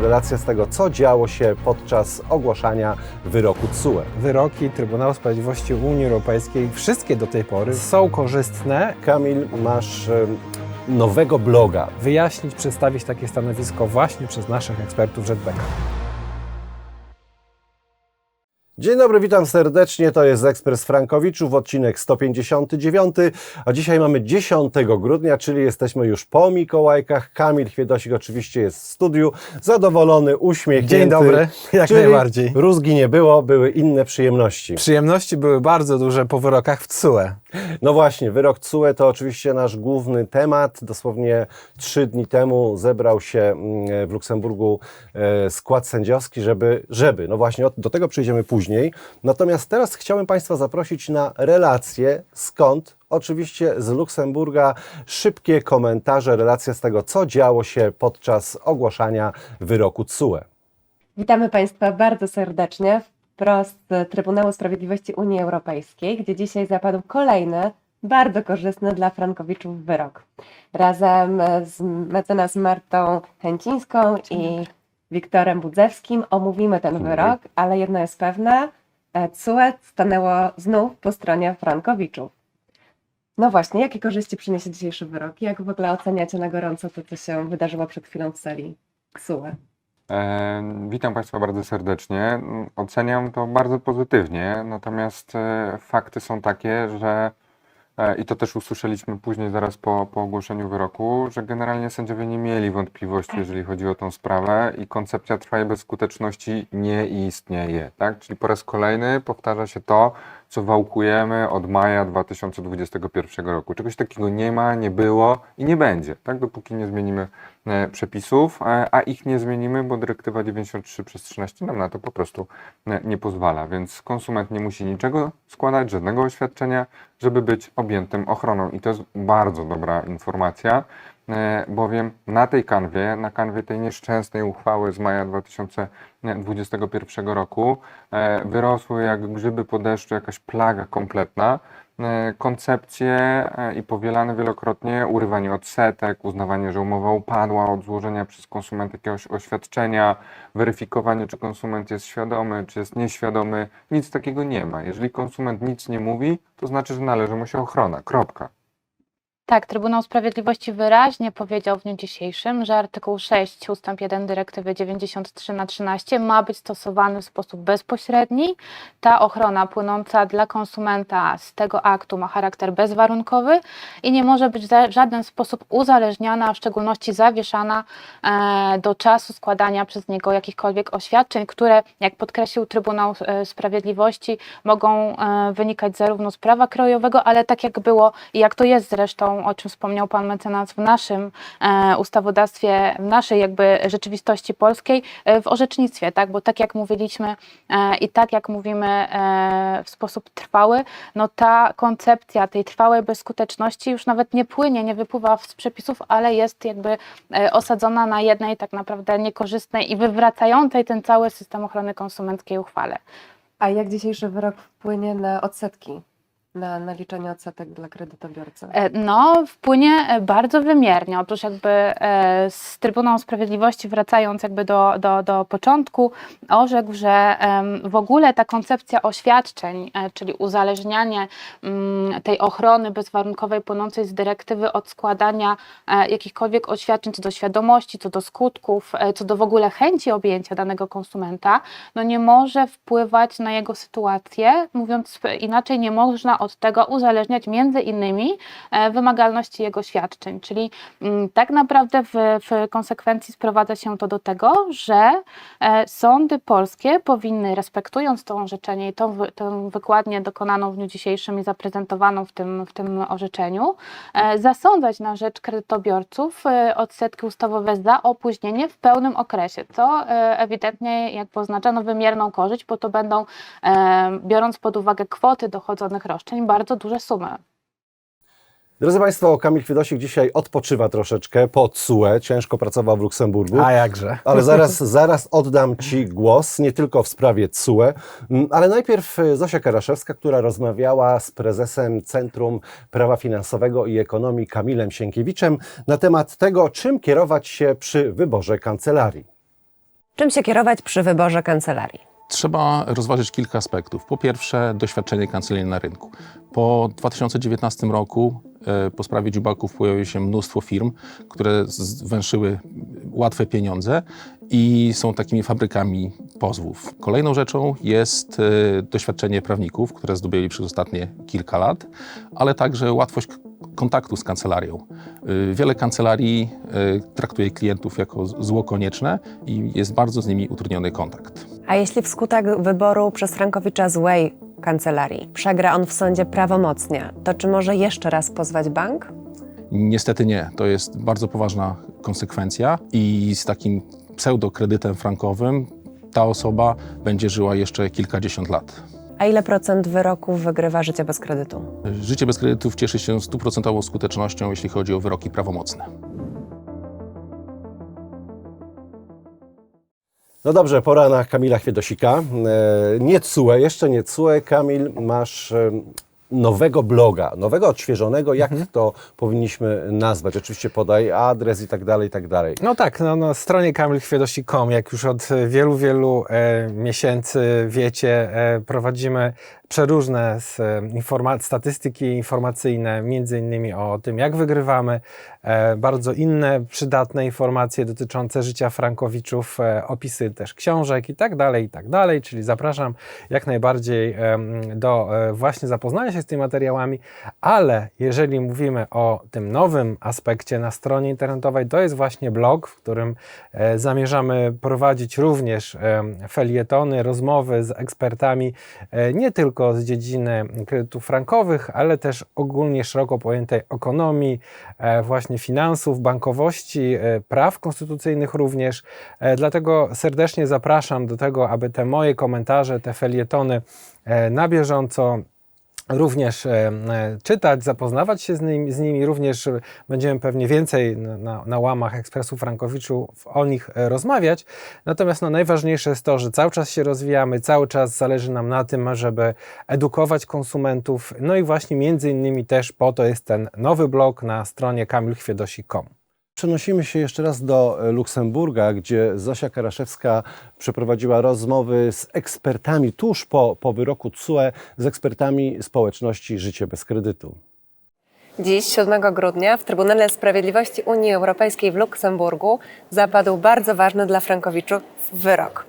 relacja z tego, co działo się podczas ogłaszania wyroku TSUE. Wyroki Trybunału Sprawiedliwości Unii Europejskiej, wszystkie do tej pory, są korzystne. Kamil, masz nowego bloga. Wyjaśnić, przedstawić takie stanowisko właśnie przez naszych ekspertów JetBacka. Dzień dobry, witam serdecznie. To jest Ekspres Frankowiczów, odcinek 159, a dzisiaj mamy 10 grudnia, czyli jesteśmy już po Mikołajkach. Kamil Chwiedosik oczywiście jest w studiu, zadowolony, uśmiechnięty. Dzień dobry, jak czyli najbardziej. rózgi nie było, były inne przyjemności. Przyjemności były bardzo duże po wyrokach w TSUE. No właśnie, wyrok TSUE to oczywiście nasz główny temat. Dosłownie trzy dni temu zebrał się mm, w Luksemburgu e, skład sędziowski, żeby, żeby, no właśnie, do tego przejdziemy później. Natomiast teraz chciałem Państwa zaprosić na relacje, skąd oczywiście z Luksemburga szybkie komentarze, relacje z tego, co działo się podczas ogłaszania wyroku TSUE. Witamy Państwa bardzo serdecznie wprost z Trybunału Sprawiedliwości Unii Europejskiej, gdzie dzisiaj zapadł kolejny, bardzo korzystny dla Frankowiczów wyrok. Razem z mecenas Martą Chęcińską i Wiktorem Budzewskim omówimy ten wyrok, ale jedno jest pewne, e, CUE stanęło znów po stronie Frankowiczów. No właśnie, jakie korzyści przyniesie dzisiejszy wyrok? Jak w ogóle oceniacie na gorąco to, co się wydarzyło przed chwilą w sali CUE? E, Witam Państwa bardzo serdecznie. Oceniam to bardzo pozytywnie, natomiast e, fakty są takie, że e, i to też usłyszeliśmy później, zaraz po, po ogłoszeniu wyroku, że generalnie sędziowie nie mieli wątpliwości, jeżeli chodzi o tą sprawę i koncepcja trwałej bezskuteczności nie istnieje. Tak? Czyli po raz kolejny powtarza się to, co wałkujemy od maja 2021 roku. Czegoś takiego nie ma, nie było i nie będzie, tak? dopóki nie zmienimy e, przepisów, e, a ich nie zmienimy, bo dyrektywa 93 przez 13 nam na to po prostu e, nie pozwala. Więc konsument nie musi niczego składać, żadnego oświadczenia, żeby być objętym ochroną. I to jest bardzo dobra informacja, bowiem na tej kanwie, na kanwie tej nieszczęsnej uchwały z maja 2021 roku, e, wyrosły jak grzyby po deszczu jakaś plaga kompletna e, koncepcje e, i powielane wielokrotnie urywanie odsetek, uznawanie, że umowa upadła od złożenia przez konsumenta jakiegoś oświadczenia, weryfikowanie, czy konsument jest świadomy, czy jest nieświadomy. Nic takiego nie ma. Jeżeli konsument nic nie mówi, to znaczy, że należy mu się ochrona. Kropka. Tak, Trybunał Sprawiedliwości wyraźnie powiedział w dniu dzisiejszym, że artykuł 6 ustęp 1 dyrektywy 93 na 13 ma być stosowany w sposób bezpośredni. Ta ochrona płynąca dla konsumenta z tego aktu ma charakter bezwarunkowy i nie może być w żaden sposób uzależniana, w szczególności zawieszana e, do czasu składania przez niego jakichkolwiek oświadczeń, które, jak podkreślił Trybunał e, Sprawiedliwości, mogą e, wynikać zarówno z prawa krajowego, ale tak jak było i jak to jest zresztą, o czym wspomniał pan mecenas w naszym e, ustawodawstwie, w naszej jakby rzeczywistości polskiej, e, w orzecznictwie, tak? Bo tak jak mówiliśmy e, i tak jak mówimy w sposób trwały, no ta koncepcja tej trwałej bezskuteczności już nawet nie płynie, nie wypływa z przepisów, ale jest jakby osadzona na jednej tak naprawdę niekorzystnej i wywracającej ten cały system ochrony konsumenckiej uchwale. A jak dzisiejszy wyrok wpłynie na odsetki, na naliczenie odsetek dla kredytobiorcy? E, No, wpłynie e, bardzo wymiernie. Otóż jakby e, z Trybunału Sprawiedliwości, wracając jakby do, do, do początku, orzekł, że w ogóle ta koncepcja oświadczeń, czyli uzależnianie mm, tej ochrony bezwarunkowej płynącej z dyrektywy od składania jakichkolwiek oświadczeń co do świadomości, co do skutków, co do w ogóle chęci objęcia danego konsumenta, no nie może wpływać na jego sytuację. Mówiąc inaczej, nie można od tego uzależniać między innymi e, wymagalności jego świadczeń. Czyli mm, tak naprawdę w, w konsekwencji sprowadza się to do tego, że e, sądy polskie powinny, respektując to orzeczenie i tą, tę wykładnię dokonaną w dniu dzisiejszym i zaprezentowaną w tym, w tym orzeczeniu, e, zasądzać na rzecz kredytobiorców odsetki ustawowe za opóźnienie w pełnym okresie, co ewidentnie jakby oznacza no, wymierną korzyść, bo to będą, biorąc pod uwagę kwoty dochodzonych roszczeń, bardzo duże sumy. Drodzy Państwo, Kamil Chwiedosik dzisiaj odpoczywa troszeczkę po TSUE, ciężko pracował w Luksemburgu. A jakże? Ale zaraz, zaraz oddam Ci głos, nie tylko w sprawie TSUE, mm, ale najpierw y, Zosia Karaszewska, która rozmawiała z prezesem Centrum Prawa Finansowego i Ekonomii Kamilem Sienkiewiczem na temat tego, czym kierować się przy wyborze kancelarii. Czym się kierować przy wyborze kancelarii? Trzeba rozważyć kilka aspektów. Po pierwsze, doświadczenie kancelarii na rynku. Po 2019 roku, e, po sprawie dziubaków, pojawiło się mnóstwo firm, które zwęszyły łatwe pieniądze i są takimi fabrykami pozwów. Kolejną rzeczą jest e, doświadczenie prawników, które zdobyli przez ostatnie kilka lat, ale także łatwość kontaktu z kancelarią. Y, Wiele kancelarii traktuje klientów jako zło konieczne i jest bardzo z nimi utrudniony kontakt. A jeśli wskutek wyboru przez Frankowicza złej kancelarii przegra on w sądzie prawomocnie, to czy może jeszcze raz pozwać bank? Niestety nie. To jest bardzo poważna konsekwencja i z takim pseudokredytem frankowym ta osoba będzie żyła jeszcze kilkadziesiąt lat. A ile procent wyroków wygrywa życie bez kredytu? Życie bez kredytów cieszy się stuprocentową skutecznością, jeśli chodzi o wyroki prawomocne. No dobrze, pora na Kamila Chwiedosika. E, Nie CUE, jeszcze nie CUE. Kamil, masz e, nowego bloga, nowego, odświeżonego. Jak to powinniśmy nazwać? Oczywiście podaj adres i tak dalej, i tak dalej. No tak, no, na stronie kamilchwiedosi.com, jak już od wielu, wielu e, miesięcy wiecie, e, prowadzimy przeróżne e, statystyki informacyjne, między innymi o tym, jak wygrywamy, e, bardzo inne przydatne informacje dotyczące życia Frankowiczów, e, opisy też książek i tak dalej, i tak dalej, czyli zapraszam jak najbardziej do właśnie zapoznania się z tymi materiałami, ale jeżeli mówimy o tym nowym aspekcie na stronie internetowej, to jest właśnie blog, w którym zamierzamy prowadzić również felietony, rozmowy z ekspertami nie tylko z dziedziny kredytów frankowych, ale też ogólnie szeroko pojętej ekonomii, e, właśnie finansów, bankowości, e, praw konstytucyjnych również. E, Dlatego serdecznie zapraszam do tego, aby te moje komentarze, te felietony na bieżąco również e, e, czytać, zapoznawać się z nimi, z nimi. również e, będziemy pewnie więcej na, na, łamach Ekspresu Frankowiczu o nich rozmawiać. Natomiast no, najważniejsze jest to, że cały czas się rozwijamy, cały czas zależy nam na tym, żeby edukować konsumentów. No i właśnie między innymi też po to jest ten nowy blog na stronie kamilchwiedosik.com. Przenosimy się jeszcze raz do e, Luksemburga, gdzie Zosia Karaszewska przeprowadziła rozmowy z ekspertami tuż po, po wyroku CUE, z ekspertami społeczności Życie bez kredytu. Dziś, 7 grudnia, w Trybunale Sprawiedliwości Unii Europejskiej w Luksemburgu zapadł bardzo ważny dla Frankowiczów wyrok.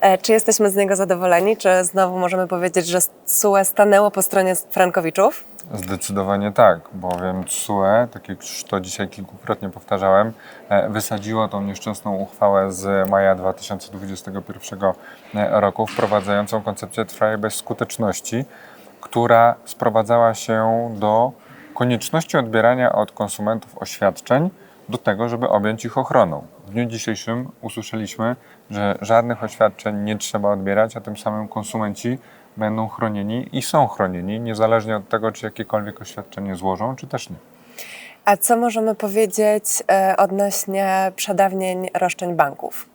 E, Czy jesteśmy z niego zadowoleni? Czy znowu możemy powiedzieć, że SUE stanęło po stronie Frankowiczów? Zdecydowanie tak, bowiem TSUE, tak jak już to dzisiaj kilkukrotnie powtarzałem, e, wysadziło tą nieszczęsną uchwałę z maja 2021 roku, wprowadzającą koncepcję trwałej bezskuteczności, która sprowadzała się do konieczności odbierania od konsumentów oświadczeń do tego, żeby objąć ich ochroną. W dniu dzisiejszym usłyszeliśmy, że żadnych oświadczeń nie trzeba odbierać, a tym samym konsumenci będą chronieni i są chronieni, niezależnie od tego, czy jakiekolwiek oświadczenie złożą, czy też nie. A co możemy powiedzieć e, odnośnie przedawnień roszczeń banków?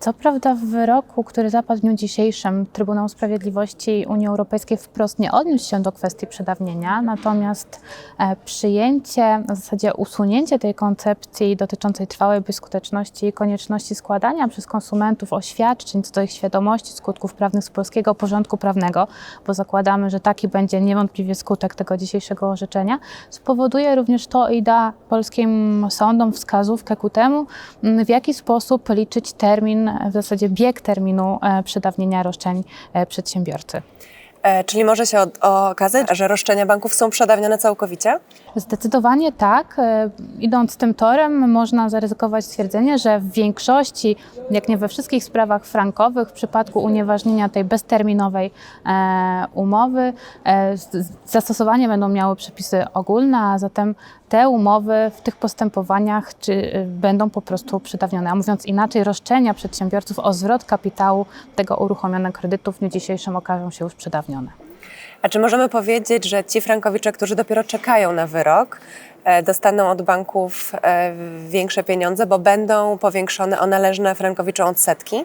Co prawda w wyroku, który zapadł w dniu dzisiejszym, Trybunał Sprawiedliwości Unii Europejskiej wprost nie odniósł się do kwestii przedawnienia, natomiast e, przyjęcie, w zasadzie usunięcie tej koncepcji dotyczącej trwałej bezskuteczności i konieczności składania przez konsumentów oświadczeń co do ich świadomości skutków prawnych z polskiego porządku prawnego, bo zakładamy, że taki będzie niewątpliwie skutek tego dzisiejszego orzeczenia, spowoduje również to i da polskim sądom wskazówkę ku temu, w jaki sposób liczyć termin, w zasadzie bieg terminu e, przedawnienia roszczeń e, przedsiębiorcy. E, Czyli może się okazać, że roszczenia banków są przedawnione całkowicie? Zdecydowanie tak. E, Idąc tym torem, można zaryzykować stwierdzenie, że w większości, jak nie we wszystkich sprawach frankowych, w przypadku unieważnienia tej bezterminowej e, umowy, e, zastosowanie będą miały przepisy ogólne, a zatem te umowy w tych postępowaniach czy, y, będą po prostu przedawnione. A mówiąc inaczej, roszczenia przedsiębiorców o zwrot kapitału tego uruchomionego kredytu w dniu dzisiejszym okażą się już przedawnione. A czy możemy powiedzieć, że ci frankowicze, którzy dopiero czekają na wyrok, e, dostaną od banków e, większe pieniądze, bo będą powiększone o należne frankowiczom odsetki?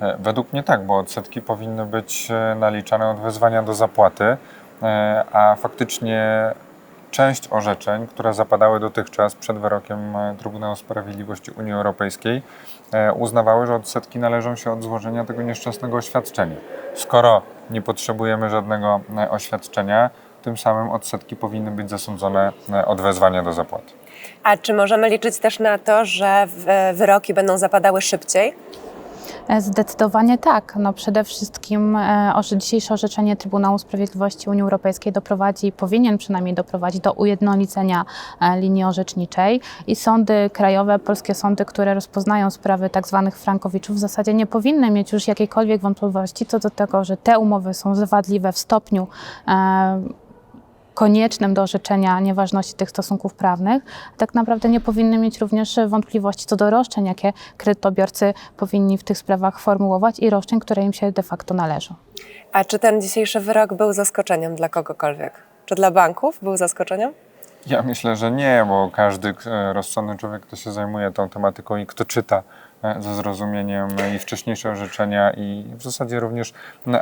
E, Według mnie tak, bo odsetki powinny być naliczane od wezwania do zapłaty, a faktycznie część orzeczeń, które zapadały dotychczas przed wyrokiem e, Trybunału Sprawiedliwości Unii Europejskiej, e, uznawały, że odsetki należą się od złożenia tego nieszczęsnego oświadczenia. Skoro nie potrzebujemy żadnego e, oświadczenia, tym samym odsetki powinny być zasądzone od wezwania do zapłaty. A czy możemy liczyć też na to, że wyroki będą zapadały szybciej? E, Zdecydowanie tak. No przede wszystkim e, dzisiejsze orzeczenie Trybunału Sprawiedliwości Unii Europejskiej doprowadzi, powinien przynajmniej doprowadzić do ujednolicenia e, linii orzeczniczej i sądy krajowe, polskie sądy, które rozpoznają sprawy tak zwanych frankowiczów w zasadzie nie powinny mieć już jakiejkolwiek wątpliwości co do tego, że te umowy są zawadliwe w stopniu koniecznym do orzeczenia nieważności tych stosunków prawnych, tak naprawdę nie powinny mieć również wątpliwości co do roszczeń, jakie kredytobiorcy powinni w tych sprawach formułować i roszczeń, które im się de facto należą. A czy ten dzisiejszy wyrok był zaskoczeniem dla kogokolwiek? Czy dla banków był zaskoczeniem? Ja myślę, że nie, bo każdy e, rozsądny człowiek, kto się zajmuje tą tematyką i kto czyta e, ze zrozumieniem i wcześniejsze orzeczenia i w zasadzie również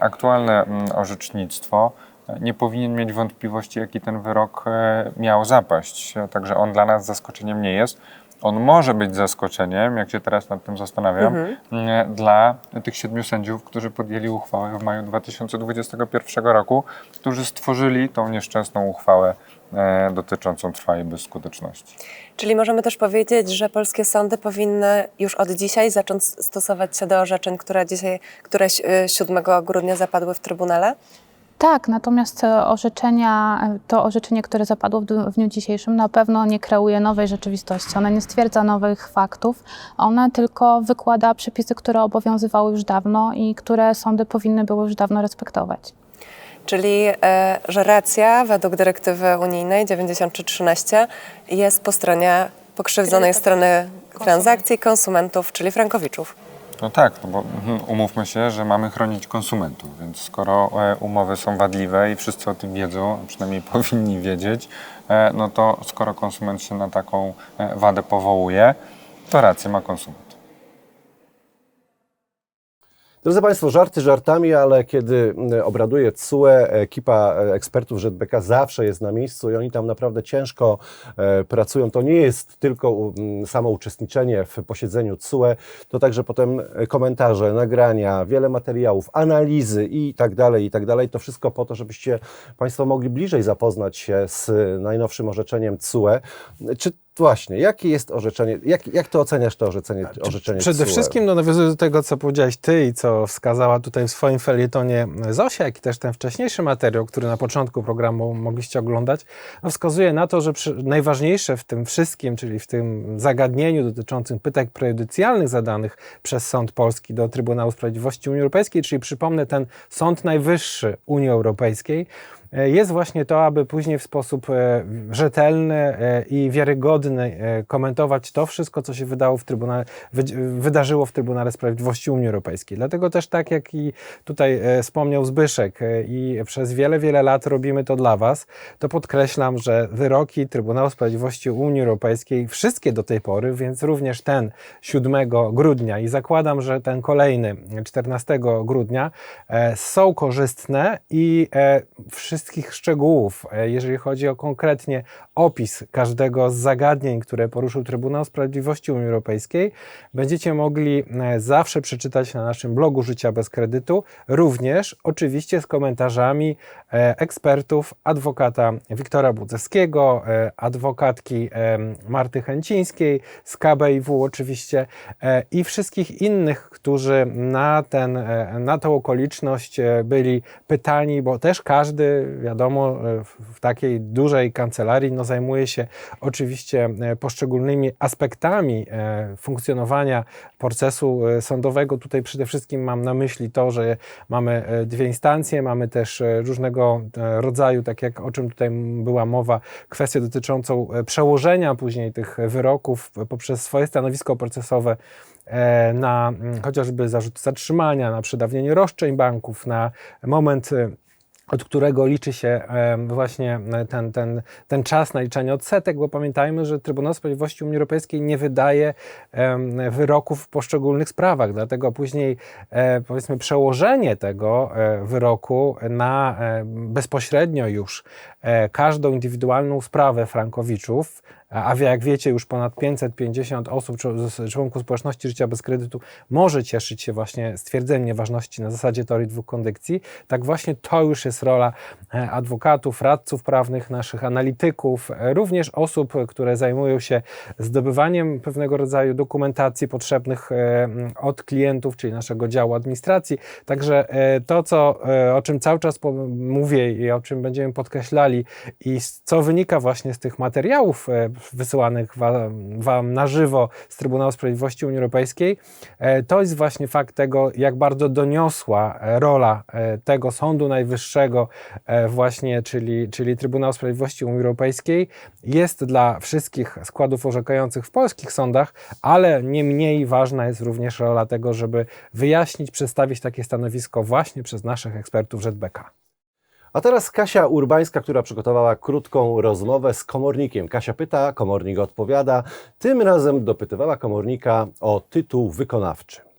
aktualne m, orzecznictwo, nie powinien mieć wątpliwości, jaki ten wyrok e, miał zapaść. E, Także on dla nas zaskoczeniem nie jest. On może być zaskoczeniem, jak się teraz nad tym zastanawiam, m, dla tych siedmiu sędziów, którzy podjęli uchwałę w maju 2021 roku, którzy stworzyli tą nieszczęsną uchwałę e, dotyczącą trwałej bezskuteczności. Czyli możemy też powiedzieć, że polskie sądy powinny już od dzisiaj zacząć stosować się do orzeczeń, które dzisiaj, które y, 7 grudnia zapadły w Trybunale? Tak, natomiast orzeczenia, to orzeczenie, które zapadło w dniu, dzisiejszym, na pewno nie kreuje nowej rzeczywistości. One nie stwierdza nowych faktów, one tylko wykłada przepisy, które obowiązywały już dawno i które sądy powinny były już dawno respektować. Czyli, e, że racja według dyrektywy unijnej 9313 jest po stronie pokrzywdzonej strony transakcji konsumentów, czyli frankowiczów. No tak, no bo mhm, umówmy się, że mamy chronić konsumentów, więc skoro e, umowy są wadliwe i wszyscy o tym wiedzą, a przynajmniej powinni wiedzieć, e, no to skoro konsument się na taką e, wadę powołuje, to rację ma konsument. Drodzy Państwo, żarty żartami, ale kiedy obraduje CUE, ekipa e, ekspertów ŻBK zawsze jest na miejscu i oni tam naprawdę ciężko e, pracują. To nie jest tylko samo uczestniczenie w posiedzeniu CUE, to także potem e, komentarze, nagrania, wiele materiałów, analizy i tak dalej, i tak dalej. To wszystko po to, żebyście Państwo mogli bliżej zapoznać się z najnowszym orzeczeniem CUE. Czy właśnie, jakie jest orzeczenie, jak, jak to oceniasz to orzeczenie, orzeczenie Przede wszystkim no, nawiązując do tego, co powiedziałeś ty i co wskazała tutaj w swoim felietonie Zosia, jak i też ten wcześniejszy materiał, który na początku programu mogliście oglądać, no, wskazuje na to, że przy, najważniejsze w tym wszystkim, czyli w tym zagadnieniu dotyczącym pytań prejudycjalnych zadanych przez Sąd Polski do Trybunału Sprawiedliwości Unii Europejskiej, czyli przypomnę ten Sąd Najwyższy Unii Europejskiej, jest właśnie to, aby później w sposób e, rzetelny e, i wiarygodny e, komentować to wszystko, co się wydało w Trybunale, wy- wydarzyło w Trybunale Sprawiedliwości Unii Europejskiej. Dlatego też tak, jak i tutaj e, wspomniał Zbyszek e, i przez wiele, wiele lat robimy to dla Was, to podkreślam, że wyroki Trybunału Sprawiedliwości Unii Europejskiej, wszystkie do tej pory, więc również ten 7 grudnia i zakładam, że ten kolejny 14 grudnia e, są korzystne i e, wszystkich szczegółów, e, jeżeli chodzi o konkretnie opis każdego z zagadnień, które poruszył Trybunał Sprawiedliwości Unii Europejskiej, będziecie mogli e, zawsze przeczytać na naszym blogu Życia bez kredytu, również oczywiście z komentarzami e, ekspertów, adwokata Wiktora Budzewskiego, adwokatki Marty Chęcińskiej z KBIW oczywiście i wszystkich innych, którzy na, ten, na tą okoliczność byli pytani, bo też każdy, wiadomo, e, w, takiej dużej kancelarii no, zajmuje się oczywiście e, poszczególnymi aspektami e, funkcjonowania procesu sądowego. Tutaj przede wszystkim mam na myśli to, że mamy dwie instancje, mamy też różnego rodzaju, tak jak o czym tutaj była mowa, kwestię dotyczącą przełożenia później tych wyroków poprzez swoje stanowisko procesowe na chociażby zarzut zatrzymania, na przedawnienie roszczeń banków, na moment od którego liczy się e, właśnie ten, ten, ten czas naliczania odsetek, bo pamiętajmy, że Trybunał Sprawiedliwości Unii Europejskiej nie wydaje wyroków w poszczególnych sprawach, dlatego później e, powiedzmy przełożenie tego e, wyroku na e, bezpośrednio już e, każdą indywidualną sprawę frankowiczów a jak wiecie, już ponad 550 osób, członków społeczności życia bez kredytu może cieszyć się właśnie stwierdzeniem nieważności na zasadzie teorii dwóch kondykcji. Tak właśnie to już jest rola e, adwokatów, radców prawnych, naszych analityków, e, również osób, które zajmują się zdobywaniem pewnego rodzaju dokumentacji potrzebnych e, od klientów, czyli naszego działu administracji. Także to, co, o czym cały czas mówię i o czym będziemy podkreślali i co wynika właśnie z tych materiałów wysyłanych wam, wam na żywo z Trybunału Sprawiedliwości Unii Europejskiej, e, to jest właśnie fakt tego, jak bardzo doniosła e, rola e, tego Sądu Najwyższego właśnie, czyli, czyli Trybunału Sprawiedliwości Unii Europejskiej jest dla wszystkich składów orzekających w polskich sądach, ale nie mniej ważna jest również rola tego, żeby wyjaśnić, przedstawić takie stanowisko właśnie przez naszych ekspertów ZBK. A teraz Kasia Urbańska, która przygotowała krótką rozmowę z komornikiem. Kasia pyta, komornik odpowiada. Tym razem dopytywała komornika o tytuł wykonawczy.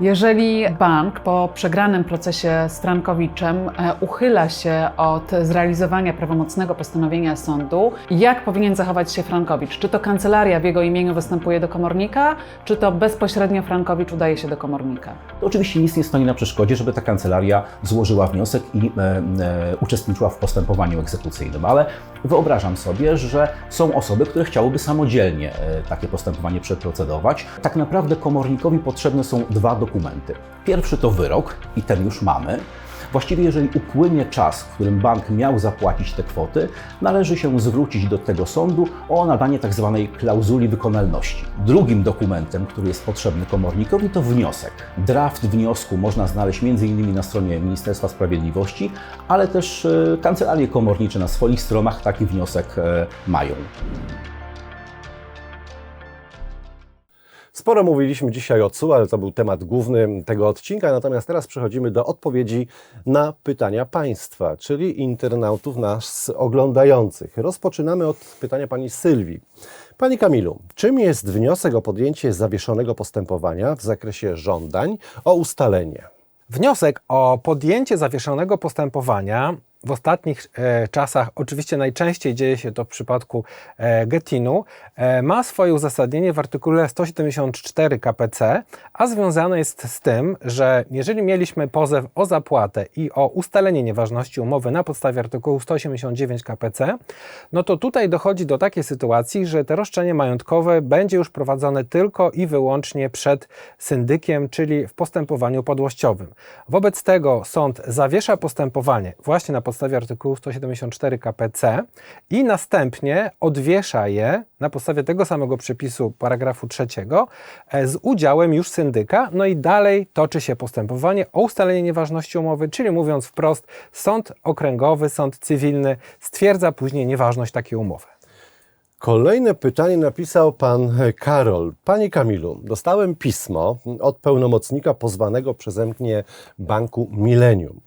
Jeżeli bank po przegranym procesie z Frankowiczem e, uchyla się od zrealizowania prawomocnego postanowienia sądu, jak powinien zachować się Frankowicz? Czy to kancelaria w jego imieniu występuje do komornika, czy to bezpośrednio Frankowicz udaje się do komornika? to oczywiście nic nie stoi na przeszkodzie, żeby ta kancelaria złożyła wniosek i e, e, uczestniczyła w postępowaniu egzekucyjnym. Ale wyobrażam sobie, że są osoby, które chciałyby samodzielnie e, takie postępowanie przeprocedować. Tak naprawdę komornikowi potrzebne są dwa dokumenty. Pierwszy to wyrok i ten już mamy. Właściwie, jeżeli upłynie czas, w którym bank miał zapłacić te kwoty, należy się zwrócić do tego sądu o nadanie tzw. klauzuli wykonalności. Drugim dokumentem, który jest potrzebny komornikowi, to wniosek. Draft wniosku można znaleźć m.in. na stronie Ministerstwa Sprawiedliwości, ale też e, kancelarie komornicze na swoich stronach taki wniosek e, mają. Sporo mówiliśmy dzisiaj o CU, ale to był temat główny tego odcinka. Natomiast teraz przechodzimy do odpowiedzi na pytania Państwa, czyli internautów nas oglądających. Rozpoczynamy od pytania Pani Sylwii. Pani Kamilu, czym jest wniosek o podjęcie zawieszonego postępowania w zakresie żądań o ustalenie? Wniosek o podjęcie zawieszonego postępowania w ostatnich e, czasach, oczywiście najczęściej dzieje się to w przypadku e, Getinu, e, ma swoje uzasadnienie w artykule 174 KPC, a związane jest z tym, że jeżeli mieliśmy pozew o zapłatę i o ustalenie nieważności umowy na podstawie artykułu 189 KPC, no to tutaj dochodzi do takiej sytuacji, że to roszczenie majątkowe będzie już prowadzone tylko i wyłącznie przed syndykiem, czyli w postępowaniu upadłościowym. Wobec tego sąd zawiesza postępowanie właśnie na podstawie artykułu 174 KPC i następnie odwiesza je na podstawie tego samego przepisu paragrafu trzeciego e, z udziałem już syndyka, no i dalej toczy się postępowanie o ustalenie nieważności umowy, czyli mówiąc wprost, sąd okręgowy, sąd cywilny stwierdza później nieważność takiej umowy. Kolejne pytanie napisał pan Karol. Panie Kamilu, dostałem pismo od pełnomocnika pozwanego przeze mnie banku Millennium.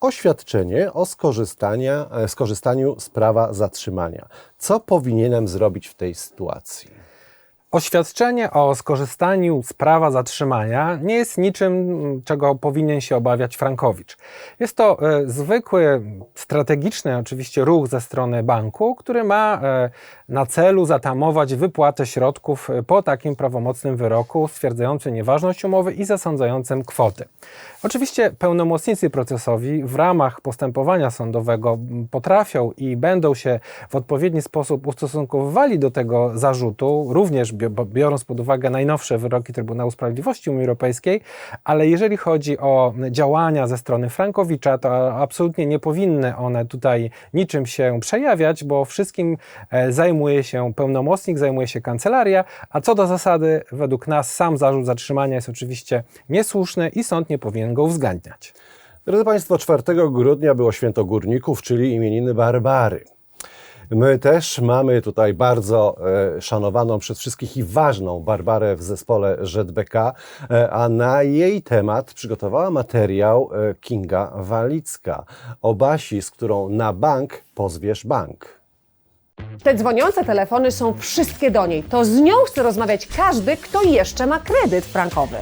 Oświadczenie o skorzystania, e, skorzystaniu z prawa zatrzymania. Co powinienem zrobić w tej sytuacji? Oświadczenie o skorzystaniu z prawa zatrzymania nie jest niczym, czego powinien się obawiać Frankowicz. Jest to e, zwykły, strategiczny oczywiście ruch ze strony banku, który ma e, na celu zatamować wypłatę środków e, po takim prawomocnym wyroku stwierdzającym nieważność umowy i zasądzającym kwoty. Oczywiście pełnomocnicy procesowi w ramach postępowania sądowego potrafią i będą się w odpowiedni sposób ustosunkowywali do tego zarzutu, również biorąc pod uwagę najnowsze wyroki Trybunału Sprawiedliwości Unii Europejskiej, ale jeżeli chodzi o działania ze strony Frankowicza, to absolutnie nie powinny one tutaj niczym się przejawiać, bo wszystkim e, zajmuje się pełnomocnik, zajmuje się kancelaria, a co do zasady, według nas sam zarzut zatrzymania jest oczywiście niesłuszny i sąd nie powinien go uwzględniać. Drodzy Państwo, 4 grudnia było święto górników, czyli imieniny Barbary. My też mamy tutaj bardzo e, szanowaną przez wszystkich i ważną Barbarę w zespole e, a na jej temat przygotowała materiał e, Kinga Walicka o Basi, z którą na bank pozwiesz bank. Te dzwoniące telefony są wszystkie do niej. To z nią chce rozmawiać każdy, kto jeszcze ma kredyt frankowy.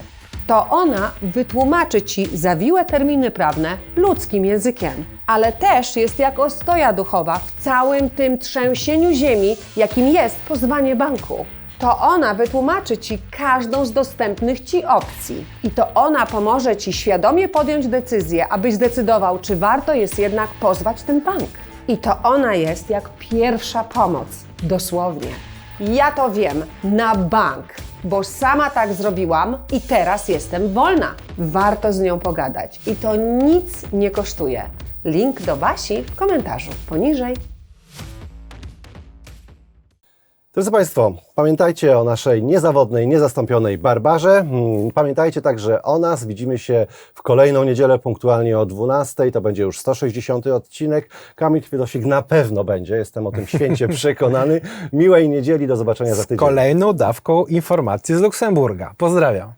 To ona wytłumaczy Ci zawiłe terminy prawne ludzkim językiem. Ale też jest jak ostoja duchowa w całym tym trzęsieniu ziemi, jakim jest pozwanie banku. To ona wytłumaczy Ci każdą z dostępnych Ci opcji. I to ona pomoże Ci świadomie podjąć decyzję, abyś zdecydował, czy warto jest jednak pozwać ten bank. I to ona jest jak pierwsza pomoc, dosłownie. Ja to wiem, na bank, bo sama tak zrobiłam i teraz jestem wolna. Warto z nią pogadać i to nic nie kosztuje. Link do Basi w komentarzu poniżej. Drodzy Państwo, pamiętajcie o naszej niezawodnej, niezastąpionej Barbarze. Mm, Pamiętajcie także o nas. Widzimy się w kolejną niedzielę punktualnie o 12. To będzie już 160 odcinek. Kamil Chwiedosik na pewno będzie, jestem o tym święcie przekonany. Miłej niedzieli, do zobaczenia za Z tydzień. kolejną dawką informacji z Luksemburga. Pozdrawiam.